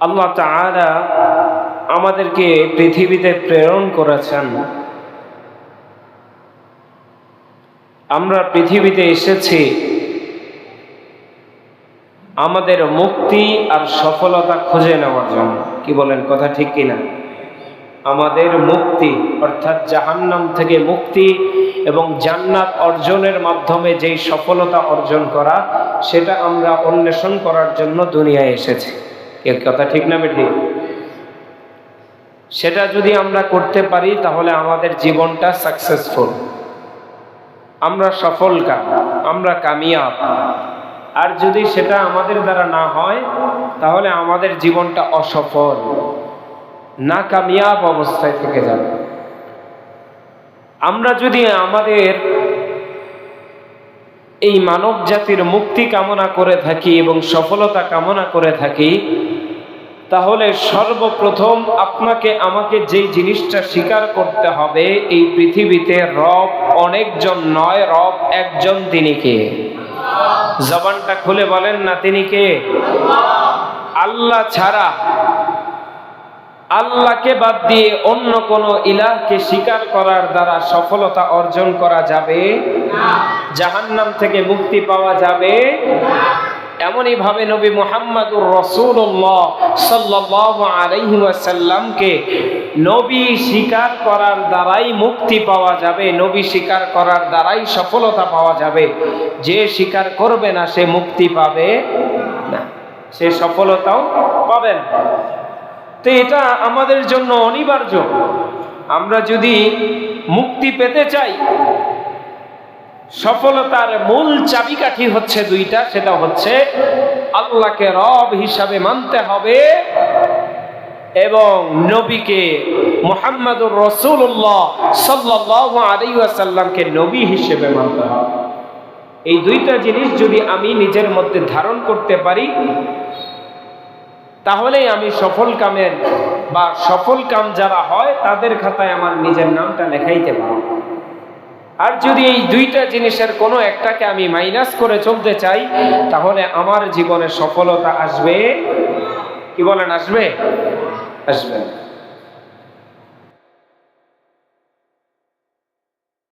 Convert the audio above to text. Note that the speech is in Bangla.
আল্লাহ তাআলা আমাদেরকে পৃথিবীতে প্রেরণ করেছেন। আমরা পৃথিবীতে এসেছি আমাদের মুক্তি আর সফলতা খুঁজে নেওয়ার জন্য। কি বলেন, কথা ঠিক কিনা? আমাদের মুক্তি, অর্থাৎ জাহান্নাম থেকে মুক্তি এবং জান্নাত অর্জনের মাধ্যমে যেই সফলতা অর্জন করা, সেটা আমরা অন্বেষণ করার জন্য দুনিয়ায় এসেছি। এ কথা ঠিক না বেঠিক সেটা যদি আমরা করতে পারি, তাহলে আমাদের জীবনটা সাকসেসফুল আমরা সফল কাম আমরা কামিয়াব। আর যদি সেটা আমাদের দ্বারা না হয়, তাহলে আমাদের জীবনটা অসফল না কামিয়াব অবস্থায় থেকে যাবে। আমরা যদি আমাদের এই মানব জাতির মুক্তি কামনা করে থাকি এবং সফলতা কামনা করে থাকি, তাহলে সর্বপ্রথম আপনাকে আমাকে যেই জিনিসটা স্বীকার করতে হবে, এই পৃথিবীতে রব অনেকজন নয়, রব একজন তিনি কে? জবানটা খুলে বলেন না তিনি কে? আল্লাহ ছাড়া আল্লাহকে বাদ দিয়ে অন্য কোন ইলাহকে স্বীকার করার দ্বারা সফলতা অর্জন করা যাবে? জাহান্নাম থেকে মুক্তি পাওয়া যাবে? এমনই ভাবে নবী মোহাম্মদুর রসুল্লাহ সাল্লাহ আলাইহি ওয়াসাল্লামকে নবী স্বীকার করার দ্বারাই মুক্তি পাওয়া যাবে, নবী স্বীকার করার দ্বারাই সফলতা পাওয়া যাবে। যে স্বীকার করবে না, সে মুক্তি পাবে না। সে সফলতাও পাবে না। তো এটা আমাদের জন্য অনিবার্য। আমরা যদি মুক্তি পেতে চাই, সফলতার মূল চাবিকাঠি হচ্ছে দুইটা, সেটা হচ্ছে আল্লাহকে রব হিসাবে মানতে হবে এবং নবীকে মোহাম্মদুর রসুল্লাহ সাল্লাহ আলাইসাল্লামকে নবী হিসেবে মানতে হবে। এই দুইটা জিনিস যদি আমি নিজের মধ্যে ধারণ করতে পারি তাহলেই আমি সফল কামের বা সফল কাম যারা হয়, তাদের খাতায় আমার নিজের নামটা লেখাইতে পারব। আর যদি এই দুইটা জিনিসের কোনো একটাকে আমি মাইনাস করে চলতে চাই, তাহলে আমার জীবনে সফলতা আসবে। কি বলেন, আসবে? আসবে না।